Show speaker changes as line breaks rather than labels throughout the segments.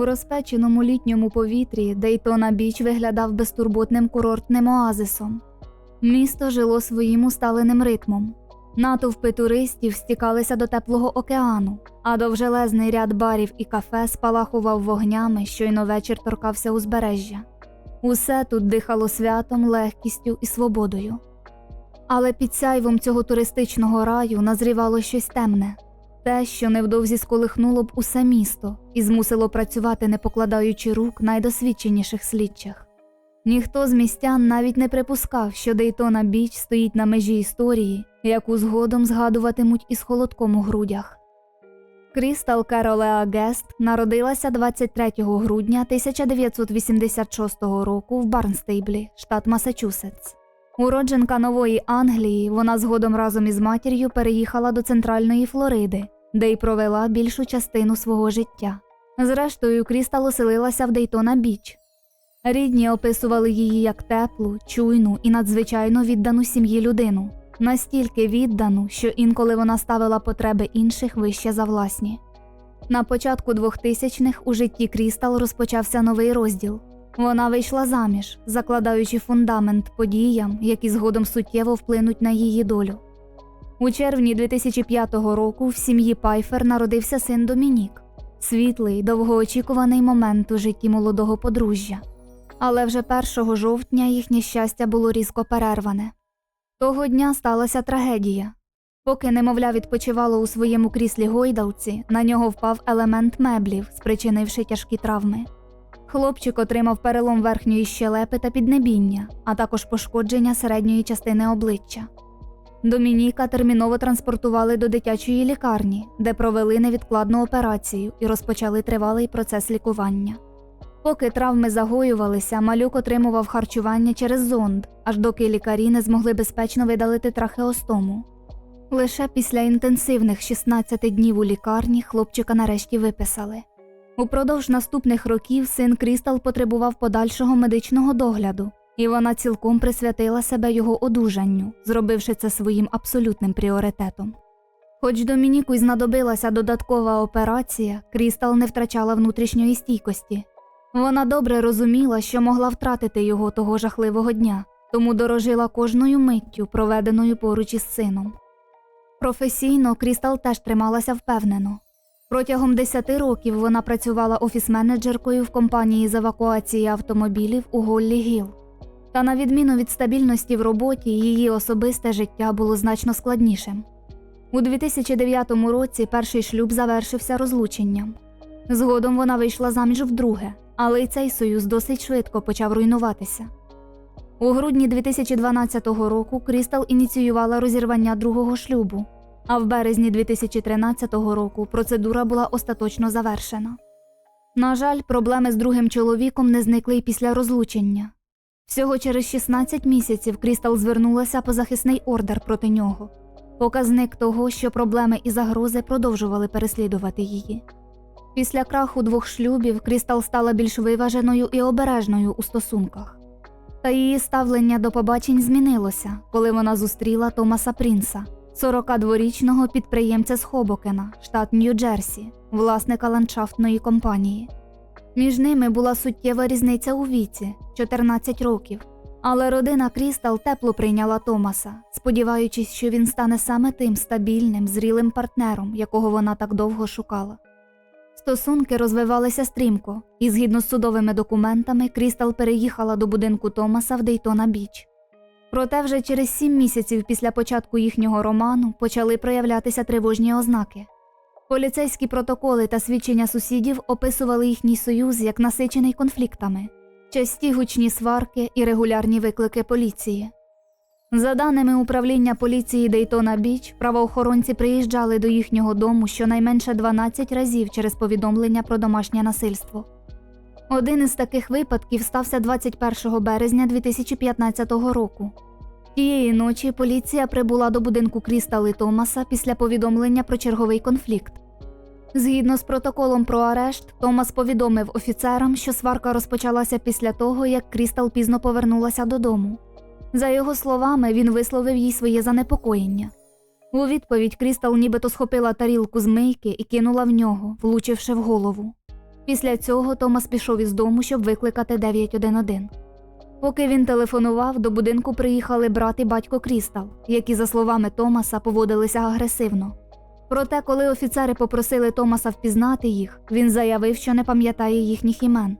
У розпеченому літньому повітрі Дейтона Біч виглядав безтурботним курортним оазисом. Місто жило своїм усталеним ритмом. Натовпи туристів стікалися до теплого океану, а довжелезний ряд барів і кафе спалахував вогнями, щойно вечір торкався узбережжя. Усе тут дихало святом, легкістю і свободою. Але під сяйвом цього туристичного раю назрівало щось темне, те, що невдовзі сколихнуло б усе місто і змусило працювати, не покладаючи рук найдосвідченіших слідчих. Ніхто з містян навіть не припускав, що Дейтона Біч стоїть на межі історії, яку згодом згадуватимуть із холодком у грудях. Крістал Керолеа Гест народилася 23 грудня 1986 року в Барнстейблі, штат Масачусетс. Уродженка Нової Англії, вона згодом разом із матір'ю переїхала до центральної Флориди, де й провела більшу частину свого життя. Зрештою, Крістал оселилася в Дейтона Біч. Рідні описували її як теплу, чуйну і надзвичайно віддану сім'ї людину, настільки віддану, що інколи вона ставила потреби інших вище за власні. На початку 2000-х у житті Крістал розпочався новий розділ. Вона вийшла заміж, закладаючи фундамент подіям, які згодом суттєво вплинуть на її долю. У червні 2005 року в сім'ї Пайфер народився син Домінік, світлий, довгоочікуваний момент у житті молодого подружжя. Але вже 1 жовтня їхнє щастя було різко перерване. Того дня сталася трагедія. Поки немовля відпочивало у своєму кріслі гойдалці, на нього впав елемент меблів, спричинивши тяжкі травми. Хлопчик отримав перелом верхньої щелепи та піднебіння, а також пошкодження середньої частини обличчя. Домініка терміново транспортували до дитячої лікарні, де провели невідкладну операцію і розпочали тривалий процес лікування. Поки травми загоювалися, малюк отримував харчування через зонд, аж доки лікарі не змогли безпечно видалити трахеостому. Лише після інтенсивних 16 днів у лікарні хлопчика нарешті виписали. Упродовж наступних років син Крістал потребував подальшого медичного догляду, і вона цілком присвятила себе його одужанню, зробивши це своїм абсолютним пріоритетом. Хоч Домініку й знадобилася додаткова операція, Крістал не втрачала внутрішньої стійкості. Вона добре розуміла, що могла втратити його того жахливого дня, тому дорожила кожною миттю, проведеною поруч із сином. Професійно Крістал теж трималася впевнено. Протягом 10 років вона працювала офіс-менеджеркою в компанії з евакуації автомобілів у Голлі Гіл. Та на відміну від стабільності в роботі, її особисте життя було значно складнішим. У 2009 році перший шлюб завершився розлученням. Згодом вона вийшла заміж вдруге, але й цей союз досить швидко почав руйнуватися. У грудні 2012 року Крістал ініціювала розірвання другого шлюбу, а в березні 2013 року процедура була остаточно завершена. На жаль, проблеми з другим чоловіком не зникли й після розлучення. Всього через 16 місяців Крістал звернулася по захисний ордер проти нього, показник того, що проблеми і загрози продовжували переслідувати її. Після краху двох шлюбів Крістал стала більш виваженою і обережною у стосунках. Та її ставлення до побачень змінилося, коли вона зустріла Томаса Прінса, 42-річного підприємця з Хобокена, штат Нью-Джерсі, власника ландшафтної компанії. Між ними була суттєва різниця у віці 14 років. Але родина Крістал тепло прийняла Томаса, сподіваючись, що він стане саме тим стабільним, зрілим партнером, якого вона так довго шукала. Стосунки розвивалися стрімко, і згідно з судовими документами, Крістал переїхала до будинку Томаса в Дейтона Біч. Проте вже через сім місяців після початку їхнього роману почали проявлятися тривожні ознаки. Поліцейські протоколи та свідчення сусідів описували їхній союз як насичений конфліктами, часті гучні сварки і регулярні виклики поліції. За даними управління поліції Дейтона Біч, правоохоронці приїжджали до їхнього дому щонайменше 12 разів через повідомлення про домашнє насильство. Один із таких випадків стався 21 березня 2015 року. Тієї ночі поліція прибула до будинку Крістали Томаса після повідомлення про черговий конфлікт. Згідно з протоколом про арешт, Томас повідомив офіцерам, що сварка розпочалася після того, як Крістал пізно повернулася додому. За його словами, він висловив їй своє занепокоєння. У відповідь Крістал нібито схопила тарілку з мийки і кинула в нього, влучивши в голову. Після цього Томас пішов із дому, щоб викликати 911. Поки він телефонував, до будинку приїхали брат і батько Крістал, які, за словами Томаса, поводилися агресивно. Проте, коли офіцери попросили Томаса впізнати їх, він заявив, що не пам'ятає їхніх імен.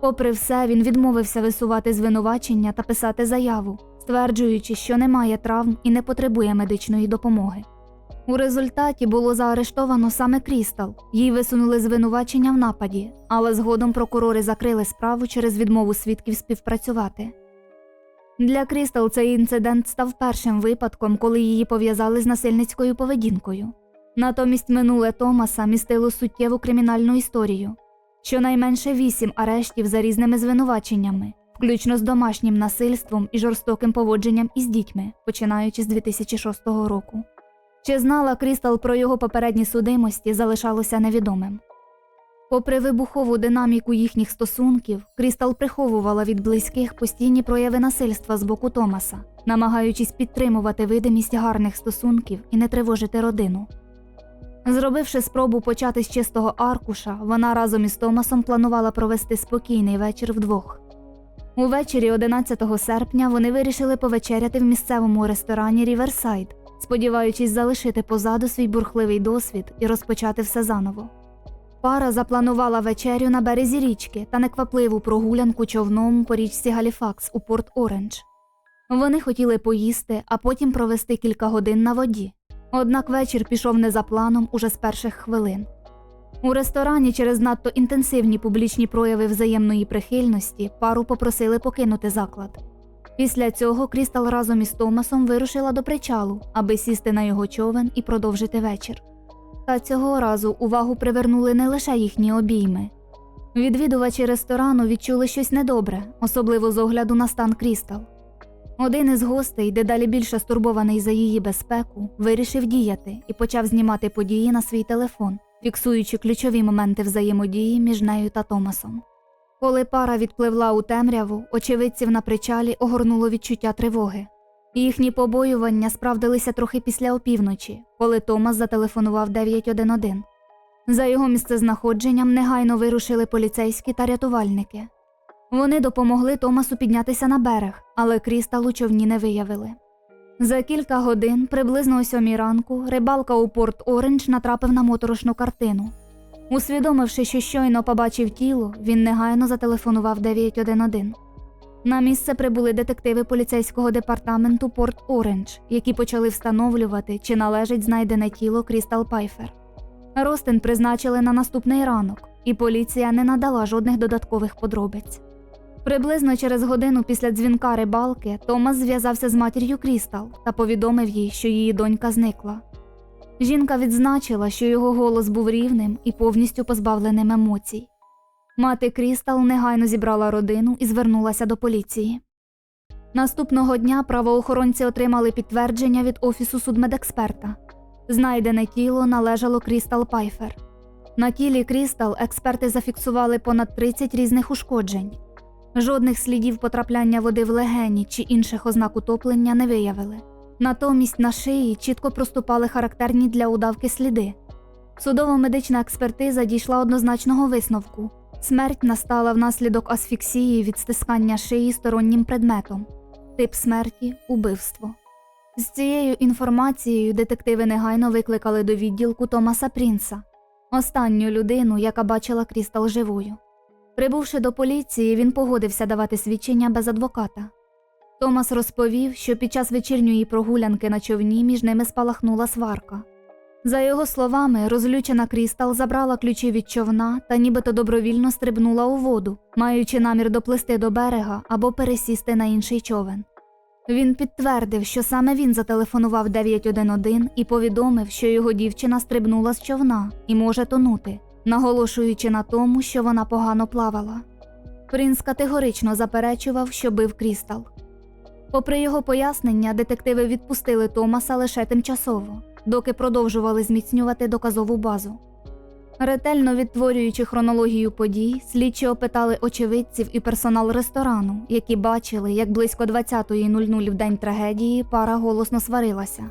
Попри все, він відмовився висувати звинувачення та писати заяву, стверджуючи, що немає травм і не потребує медичної допомоги. У результаті було заарештовано саме Крістал. Їй висунули звинувачення в нападі, але згодом прокурори закрили справу через відмову свідків співпрацювати. Для Крістал цей інцидент став першим випадком, коли її пов'язали з насильницькою поведінкою. Натомість минуле Томаса містило суттєву кримінальну історію, щонайменше вісім арештів за різними звинуваченнями, включно з домашнім насильством і жорстоким поводженням із дітьми, починаючи з 2006 року. Чи знала Крістал про його попередні судимості, залишалося невідомим. Попри вибухову динаміку їхніх стосунків, Крістал приховувала від близьких постійні прояви насильства з боку Томаса, намагаючись підтримувати видимість гарних стосунків і не тривожити родину. Зробивши спробу почати з чистого аркуша, вона разом із Томасом планувала провести спокійний вечір вдвох. Увечері 11 серпня вони вирішили повечеряти в місцевому ресторані Ріверсайд, сподіваючись залишити позаду свій бурхливий досвід і розпочати все заново. Пара запланувала вечерю на березі річки та неквапливу прогулянку човном по річці Галіфакс у Порт Орендж. Вони хотіли поїсти, а потім провести кілька годин на воді. Однак вечір пішов не за планом уже з перших хвилин. У ресторані через надто інтенсивні публічні прояви взаємної прихильності пару попросили покинути заклад. Після цього Крістал разом із Томасом вирушила до причалу, аби сісти на його човен і продовжити вечір. Та цього разу увагу привернули не лише їхні обійми. Відвідувачі ресторану відчули щось недобре, особливо з огляду на стан Крістал. Один із гостей, дедалі більше стурбований за її безпеку, вирішив діяти і почав знімати події на свій телефон, фіксуючи ключові моменти взаємодії між нею та Томасом. Коли пара відпливла у темряву, очевидців на причалі огорнуло відчуття тривоги. Їхні побоювання справдилися трохи після опівночі, коли Томас зателефонував 911. За його місцезнаходженням негайно вирушили поліцейські та рятувальники. Вони допомогли Томасу піднятися на берег, але Крістал у човні не виявили. За кілька годин, приблизно о сьомій ранку, рибалка у Порт Орендж натрапив на моторошну картину. Усвідомивши, що щойно побачив тіло, він негайно зателефонував 911. На місце прибули детективи поліцейського департаменту Порт Орендж, які почали встановлювати, чи належить знайдене тіло Крістал Пайфер. Ростин призначили на наступний ранок, і поліція не надала жодних додаткових подробиць. Приблизно через годину після дзвінка рибалки Томас зв'язався з матір'ю Крістал та повідомив їй, що її донька зникла. Жінка відзначила, що його голос був рівним і повністю позбавленим емоцій. Мати Крістал негайно зібрала родину і звернулася до поліції. Наступного дня правоохоронці отримали підтвердження від офісу судмедексперта. Знайдене тіло належало Крістал Пайфер. На тілі Крістал експерти зафіксували понад 30 різних ушкоджень. Жодних слідів потрапляння води в легені чи інших ознак утоплення не виявили. Натомість на шиї чітко проступали характерні для удавки сліди. Судово-медична експертиза дійшла однозначного висновку. Смерть настала внаслідок асфіксії від стискання шиї стороннім предметом. Тип смерті убивство. З цією інформацією детективи негайно викликали до відділку Томаса Прінса, останню людину, яка бачила Крістал живою. Прибувши до поліції, він погодився давати свідчення без адвоката. Томас розповів, що під час вечірньої прогулянки на човні між ними спалахнула сварка. За його словами, розлючена Крістал забрала ключі від човна та нібито добровільно стрибнула у воду, маючи намір доплисти до берега або пересісти на інший човен. Він підтвердив, що саме він зателефонував 911 і повідомив, що його дівчина стрибнула з човна і може тонути, наголошуючи на тому, що вона погано плавала. Принц категорично заперечував, що бив Крістал. Попри його пояснення, детективи відпустили Томаса лише тимчасово, доки продовжували зміцнювати доказову базу. Ретельно відтворюючи хронологію подій, слідчі опитали очевидців і персонал ресторану, які бачили, як близько 20.00 в день трагедії пара голосно сварилася.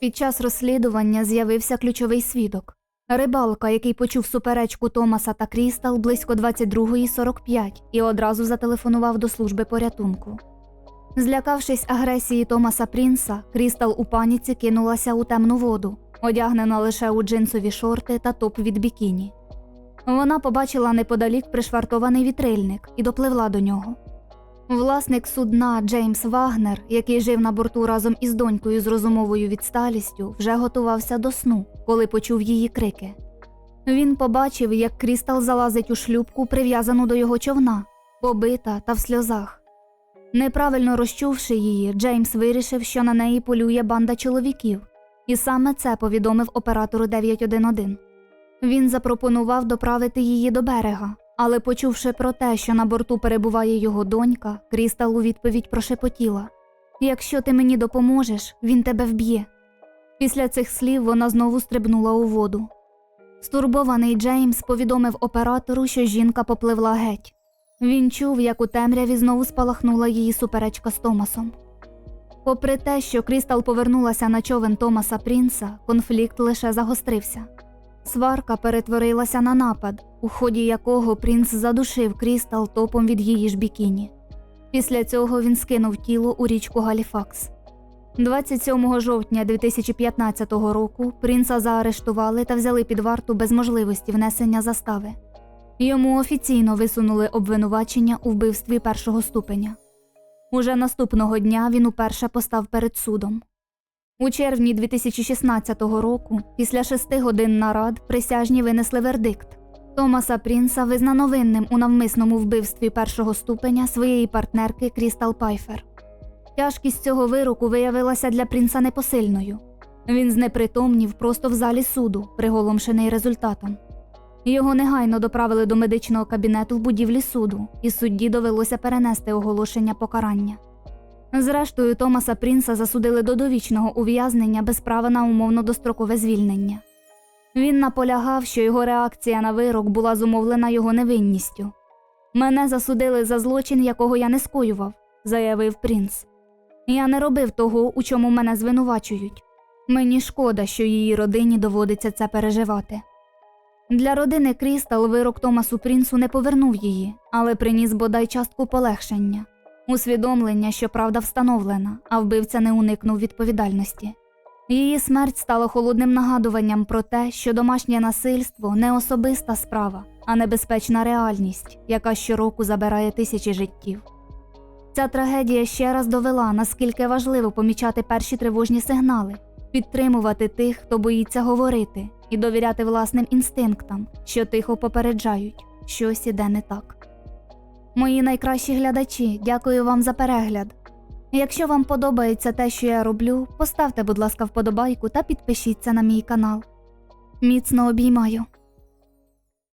Під час розслідування з'явився ключовий свідок. Рибалка, який почув суперечку Томаса та Крістал близько 22.45 і одразу зателефонував до служби порятунку. Злякавшись агресії Томаса Прінса, Крістал у паніці кинулася у темну воду, одягнена лише у джинсові шорти та топ від бікіні. Вона побачила неподалік пришвартований вітрильник і допливла до нього. Власник судна Джеймс Вагнер, який жив на борту разом із донькою з розумовою відсталістю, вже готувався до сну, коли почув її крики. Він побачив, як Крістал залазить у шлюпку, прив'язану до його човна, побита та в сльозах. Неправильно розчувши її, Джеймс вирішив, що на неї полює банда чоловіків, і саме це повідомив оператору 911. Він запропонував доправити її до берега, але, почувши про те, що на борту перебуває його донька, Крістал у відповідь прошепотіла Якщо ти мені допоможеш, він тебе вб'є. Після цих слів вона знову стрибнула у воду. Стурбований Джеймс повідомив оператору, що жінка попливла геть. Він чув, як у темряві знову спалахнула її суперечка з Томасом. Попри те, що Крістал повернулася на човен Томаса Прінса, конфлікт лише загострився. Сварка перетворилася на напад, у ході якого принц задушив Крістал топом від її ж бікіні. Після цього він скинув тіло у річку Галіфакс. 27 жовтня 2015 року принца заарештували та взяли під варту без можливості внесення застави. Йому офіційно висунули обвинувачення у вбивстві першого ступеня. Уже наступного дня він уперше постав перед судом. У червні 2016 року, після шести годин нарад, присяжні винесли вердикт. Томаса Прінса визнано винним у навмисному вбивстві першого ступеня своєї партнерки Крістал Пайфер. Тяжкість цього вироку виявилася для принца непосильною. Він знепритомнів просто в залі суду, приголомшений результатом. Його негайно доправили до медичного кабінету в будівлі суду, і судді довелося перенести оголошення покарання. Зрештою, Томаса Прінса засудили до довічного ув'язнення без права на умовно дострокове звільнення. Він наполягав, що його реакція на вирок була зумовлена його невинністю. Мене засудили за злочин, якого я не скоював, заявив Прінс. Я не робив того, у чому мене звинувачують. Мені шкода, що її родині доводиться це переживати. Для родини Крістал вирок Томасу Прінсу не повернув її, але приніс бодай частку полегшення, усвідомлення, що правда встановлена, а вбивця не уникнув відповідальності. Її смерть стала холодним нагадуванням про те, що домашнє насильство не особиста справа, а небезпечна реальність, яка щороку забирає тисячі життів. Ця трагедія ще раз довела, наскільки важливо помічати перші тривожні сигнали, підтримувати тих, хто боїться говорити, і довіряти власним інстинктам, що тихо попереджають, щось іде не так. Мої найкращі глядачі, дякую вам за перегляд. Якщо вам подобається те, що я роблю, поставте, будь ласка, вподобайку та підпишіться на мій канал. Міцно обіймаю.